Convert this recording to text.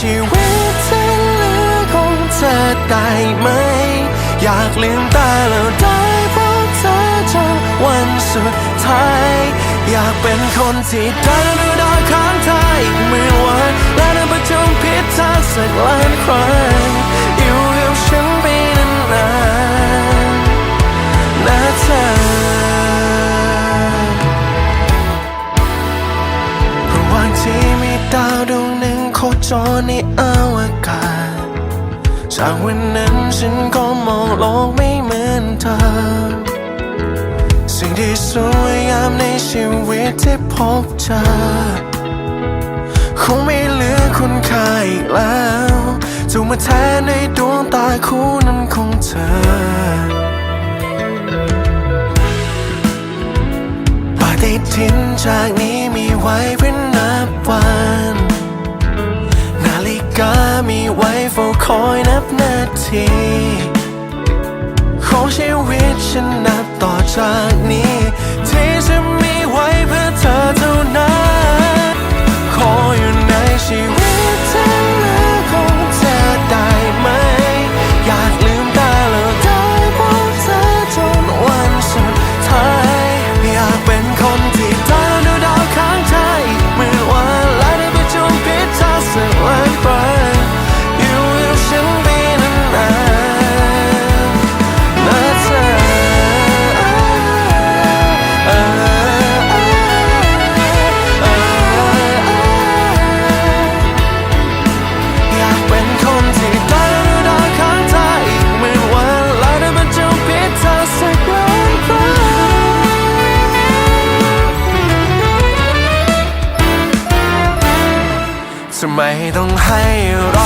ชีวิตที่เหลือของเธอได้ไหม อยากลืมตาแล้วได้พบเธอจนวันสุดท้าย อยากเป็นคนที่ได้ดูดาวข้างทยเมื่อวัน จรในอวกาศ จากวันนั้นฉันก็มองโลกไม่เหมือนเธอ สิ่งที่สวยงามในชีวิตที่พบเจอ คงไม่เหลือคุณค่าอีกแล้วถูกมาแทนในดวงตาคู่นั้นของเธอปฏิทินจากนี้มีไว้เพื่อนั มีไว้เฝ้าคอยนับนาทีของชีวิตฉันนับต่อจากนี้ที่จะมี ไม่ต้องให้